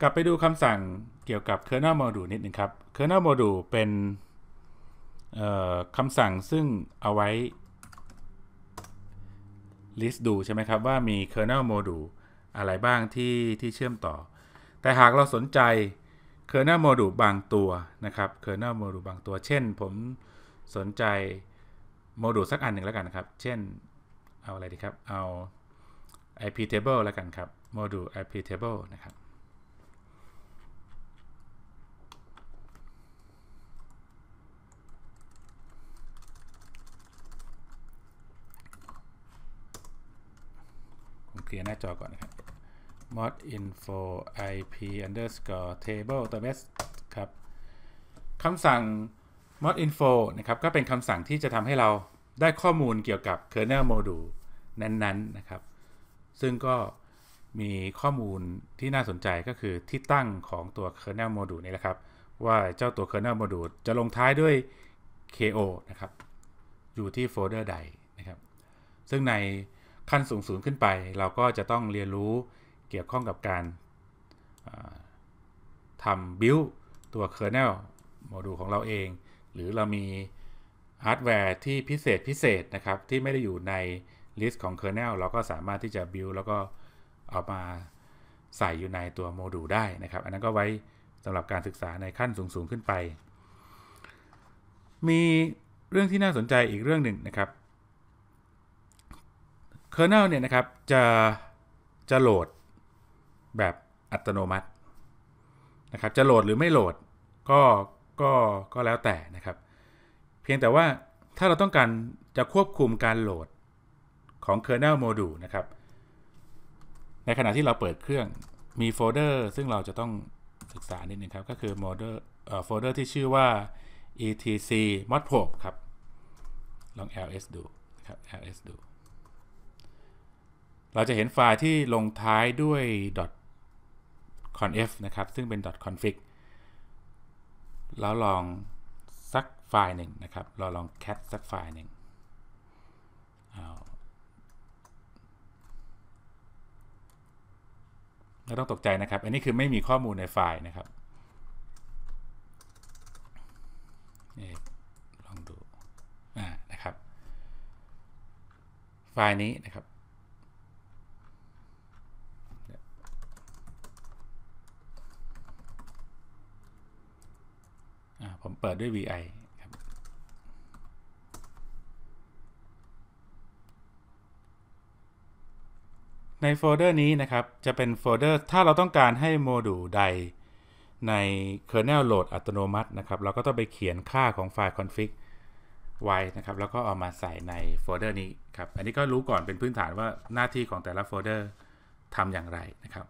กลับไปดูคำสั่งเกี่ยวกับ kernel module นิดนึงครับ kernel module เป็นคำสั่งซึ่งเอาไว้ list ดูใช่ไหมครับ ว่ามี kernel module อะไรบ้างที่ที่เชื่อมต่อ แต่หากเราสนใจ kernel module บางตัวนะครับ kernel module บางตัว เช่น ผมสนใจโมดูลสักอันหนึ่งแล้วกันนะครับ เช่น เอาอะไรดีครับ เอา IP table แล้วกันครับ โมดูล IP table นะครับ เคลียร์หน้าจอก่อนนะครับ mod info ip underscore table ตัว s ครับคำสั่ง mod info นะครับ ก็เป็นคำสั่งที่จะทำให้เราได้ข้อมูลเกี่ยวกับ kernel module นั้นๆนะครับ ซึ่งก็มีข้อมูลที่น่าสนใจก็คือที่ตั้งของตัว kernel module นี่แหละครับ ว่าเจ้าตัว kernel module จะลงท้ายด้วย ko นะครับ อยู่ที่โฟลเดอร์ใดนะครับ ซึ่งใน ขั้นสูงสูงขึ้นไป เราก็จะต้องเรียนรู้เกี่ยวข้องกับการทำ build ตัว kernel module ของเราเอง หรือเรามีฮาร์ดแวร์ที่พิเศษพิเศษนะครับ ที่ไม่ได้อยู่ในลิสต์ของ kernel เราก็สามารถที่จะ build แล้วก็เอามาใส่อยู่ในตัวโมดูลได้นะครับ อันนั้นก็ไว้สำหรับการศึกษาในขั้นสูงๆขึ้นไป มีเรื่องที่น่าสนใจอีกเรื่องหนึ่งนะครับ kernel เนี่ยนะครับจะจะโหลดแบบอัตโนมัตินะครับจะโหลดหรือไม่โหลดก็ก็ก็แล้วแต่นะครับ เพียงแต่ว่าถ้าเราต้องการจะควบคุมการโหลดของ kernel module นะครับ ในขณะที่เราเปิดเครื่องมีโฟลเดอร์ซึ่งเราจะต้องศึกษานิดนึงครับ ก็คือโมเดลโฟลเดอร์ที่ชื่อว่า etc modprobe ครับ ลอง ls ดูครับ ls ดู เราจะเห็นไฟล์ที่ลงท้ายด้วย .conf นะครับ ซึ่งเป็น .config แล้วลองสักไฟล์หนึ่งนะครับ เราลอง cat สักไฟล์หนึ่งไม่ต้องตกใจนะครับ อันนี้คือไม่มีข้อมูลในไฟล์นะครับลองดู อ่า นะครับ ไฟล์นี้นะครับผม เปิดด้วย vi ครับในโฟลเดอร์นี้นะครับ จะเป็นโฟลเดอร์ถ้าเราต้องการให้โมดูลใดใน kernel โหลดอัตโนมัตินะครับ เราก็ต้องไปเขียนค่าของไฟล์ config ไว้นะครับ แล้วก็เอามาใส่ในโฟลเดอร์นี้ครับ อันนี้ก็รู้ก่อนเป็นพื้นฐานว่าหน้าที่ของแต่ละโฟลเดอร์ทำอย่างไรนะครับ